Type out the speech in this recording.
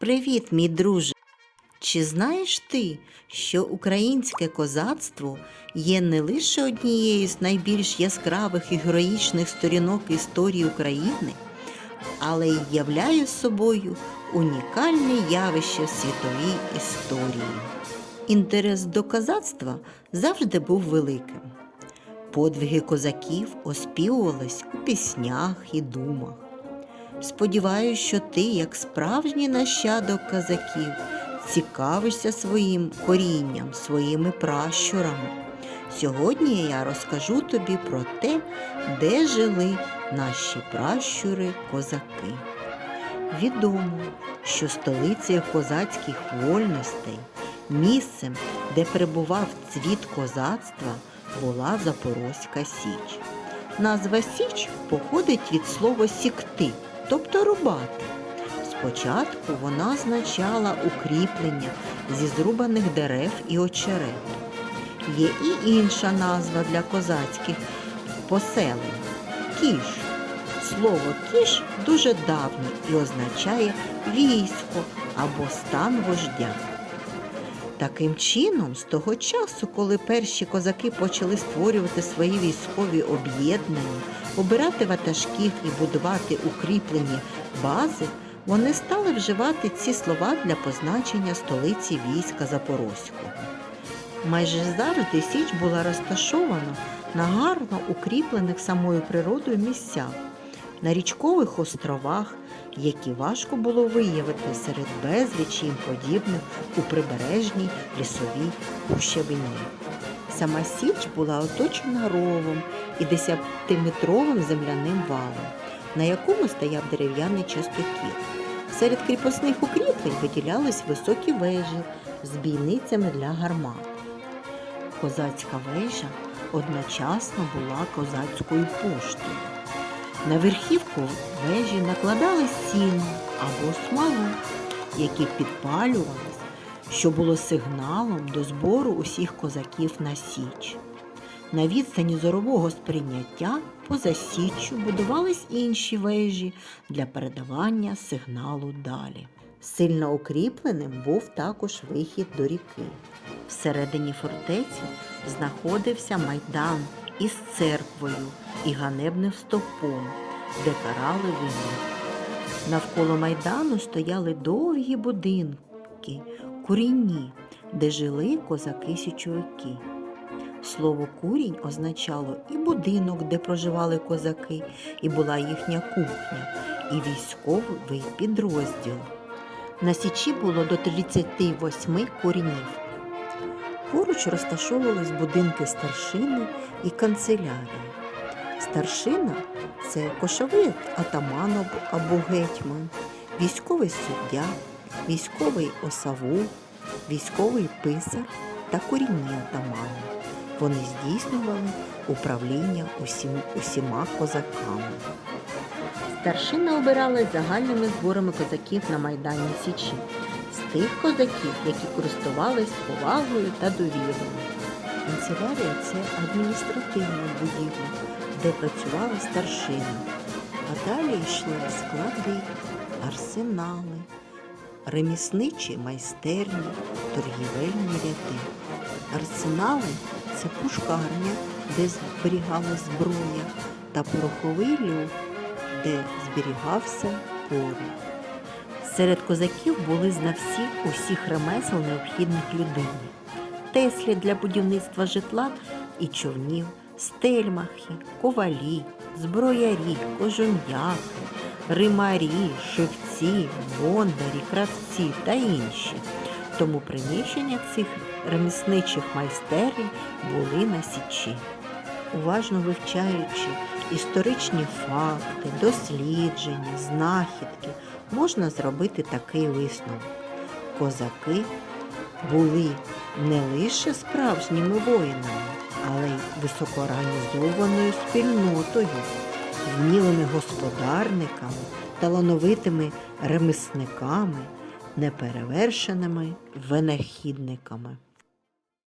Привіт, мій друже! Чи знаєш ти, що українське козацтво є не лише однією з найбільш яскравих і героїчних сторінок історії України, але й являє собою унікальне явище в світовій історії? Інтерес до козацтва завжди був великим. Подвиги козаків оспівувались у піснях і думах. Сподіваюсь, що ти, як справжній нащадок козаків, цікавишся своїм корінням, своїми пращурами. Сьогодні я розкажу тобі про те, де жили наші пращури козаки. Відомо, що столицею козацьких вольностей, місцем, де перебував цвіт козацтва, була Запорозька Січ. Назва Січ походить від слова сікти, тобто рубати. Спочатку вона означала укріплення зі зрубаних дерев і очерет. Є і інша назва для козацьких поселень кіш. Слово кіш дуже давнє і означає військо або стан вождя. Таким чином, з того часу, коли перші козаки почали створювати свої військові об'єднання, обирати ватажків і будувати укріплені бази, вони стали вживати ці слова для позначення столиці війська Запорозького. Майже завжди Січ була розташована на гарно укріплених самою природою місцях, на річкових островах, які важко було виявити серед безлічі їм подібних у прибережній лісовій гущавині. Сама Січ була оточена ровом і десятиметровим земляним валом, на якому стояв дерев'яний частокіл. Серед кріпосних укріплень виділялись високі вежі з бійницями для гармат. Козацька вежа одночасно була козацькою поштою. На верхівку вежі накладали сіно або смолу, які підпалювались, що було сигналом до збору усіх козаків на Січ. На відстані зорового сприйняття поза Січчю будувались інші вежі для передавання сигналу далі. Сильно укріпленим був також вихід до ріки. Всередині фортеці знаходився майдан із церквою і ганебним стовпом, де карали війну. Навколо майдану стояли довгі будинки, курінні, де жили козаки-січовики. Слово курінь означало і будинок, де проживали козаки, і була їхня кухня, і військовий підрозділ. На січі було до 38 курінів. Поруч розташовувались будинки старшини і канцелярії. Старшина це кошовий атаман або гетьман, військовий суддя, військовий осавул, військовий писар та корінні атамани. Вони здійснювали управління усім, усіма козаками. Старшина обирали загальними зборами козаків на Майдані Січі тих козаків, які користувались повагою та довірою. Канцелярія це адміністративна будівля, де працювали старшини, а далі йшли склади, арсенали, ремісничі майстерні, торгівельні ряди. Арсенали це пушкарня, де зберігала зброя, та пороховий люк, де зберігався порох. Серед козаків були знавці усіх ремесел необхідних людині. Теслі для будівництва житла і човнів, стельмахи, ковалі, зброярі, кожум'яки, римарі, шивці, бондарі, кравці та інші. Тому приміщення цих ремісничих майстерень були на січі. Уважно вивчаючи історичні факти, дослідження, знахідки, можна зробити такий висновок. Козаки були не лише справжніми воїнами, але й високоорганізованою спільнотою, вмілими господарниками, талановитими ремісниками, неперевершеними винахідниками.